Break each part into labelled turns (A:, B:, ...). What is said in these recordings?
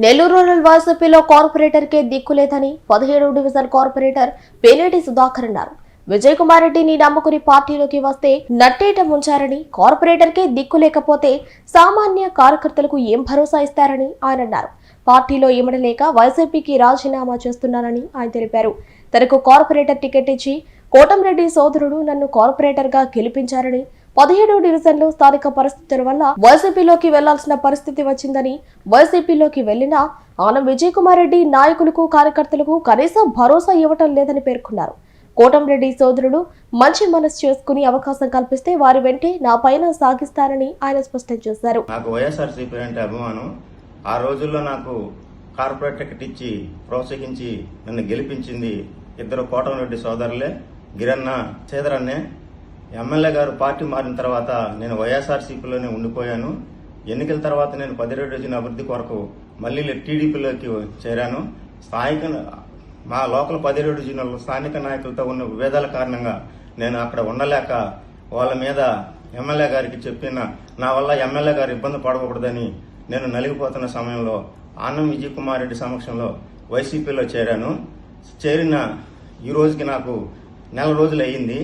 A: Nellore rural వైసీపీలో corporator కే దిక్కులేదని పదిహేడు డివిజన్ కార్పొరేటర్ పేలేటి సుధాకర్ అన్నారు. విజయ్ కుమార్ రెడ్డిని నమ్ముకుని పార్టీలోకి వస్తే నట్టేట ముంచారని కార్పొరేటర్ కే దిక్కు లేకపోతే సామాన్య కార్యకర్తలకు ఏం భరోసా ఇస్తారని ఆయన అన్నారు. పార్టీలో ఇమడలేక వైసీపీకి రాజీనామా చేస్తున్నానని ఆయన తెలిపారు. తనకు కార్పొరేటర్ టికెట్ ఇచ్చి కోటంరెడ్డి సోదరుడు నన్ను కార్పొరేటర్గా గెలిపించారని పదిహేడు డివిజన్లో స్థానిక పరిస్థితుల వల్ల వైసీపీలోకి వెళ్ళాల్సిన పరిస్థితి వచ్చిందని వైసీపీలోకి వెళ్ళినా ఆనం విజయ్ కుమార్ రెడ్డి నాయకులకు కార్యకర్తలకు కనీసం భరోసా ఇవ్వటం లేదని పేర్కొన్నారు. కోటంరెడ్డి సోదరుడు మంచి మనసు చేసుకుని అవకాశం కల్పిస్తే వారి వెంటే నా పైన సాగిస్తారని ఆయన స్పష్టం చేశారు.
B: నాకు వైఎస్ఆర్సీపీ అంటే అభిమానం. ఆ రోజుల్లో నాకు కార్పొరేట్ టికెట్ ఇచ్చి ప్రోత్సహించి నన్ను గెలిపించింది ఇద్దరు కోటంరెడ్డి సోదరులే గిరన్న సేదరన్నే ఎమ్మెల్యే గారు పార్టీ మారిన తర్వాత నేను వైఎస్ఆర్సీపీలోనే ఉండిపోయాను. ఎన్నికల తర్వాత నేను పదిహేడు రోజున అభివృద్ధి కొరకు మళ్ళీ టీడీపీలోకి చేరాను. స్థానిక మా లోకల్ పదిహేడు జిల్లాలో స్థానిక నాయకులతో ఉన్న విభేదాల కారణంగా నేను అక్కడ ఉండలేక వాళ్ళ మీద ఎమ్మెల్యే గారికి చెప్పిన నా వల్ల ఎమ్మెల్యే గారు ఇబ్బంది పడకూడదని నేను నలిగిపోతున్న సమయంలో ఆనం విజయ్ కుమార్ రెడ్డి సమక్షంలో వైసీపీలో చేరాను. చేరిన ఈ రోజుకి నాకు నెల రోజులు అయ్యింది.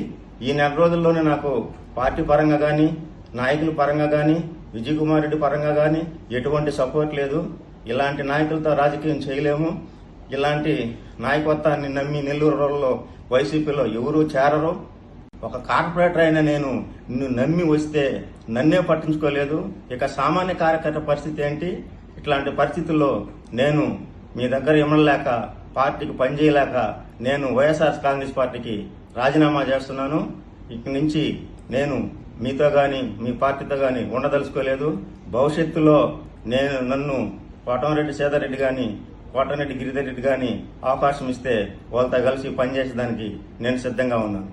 B: ఈ నెల రోజుల్లోనే నాకు పార్టీ పరంగా కానీ నాయకుల పరంగా కానీ విజయ్ కుమార్ రెడ్డి పరంగా కానీ ఎటువంటి సపోర్ట్ లేదు. ఇలాంటి నాయకులతో రాజకీయం చేయలేము. ఇలాంటి నాయకత్వాన్ని నమ్మి నెల్లూరు రోజుల్లో వైసీపీలో ఎవరూ చేరరు. ఒక కార్పొరేటర్ అయిన నేను నిన్ను నమ్మి వస్తే నన్నే పట్టించుకోలేదు. ఇక సామాన్య కార్యకర్త పరిస్థితి ఏంటి? ఇట్లాంటి పరిస్థితుల్లో నేను మీ దగ్గర ఇమ్మలేక పార్టీకి పనిచేయలేక నేను వైఎస్ఆర్ కాంగ్రెస్ పార్టీకి రాజీనామా చేస్తున్నాను. ఇక్కడి నుంచి నేను మీతో కానీ మీ పార్టీతో కానీ ఉండదలుచుకోలేదు. భవిష్యత్తులో నేను నన్ను కోటంరెడ్డి సీతారెడ్డి కానీ కోటరెడ్డి గిరిధర్ రెడ్డి కానీ అవకాశం ఇస్తే వాళ్ళతో కలిసి పనిచేసేదానికి నేను సిద్ధంగా ఉన్నాను.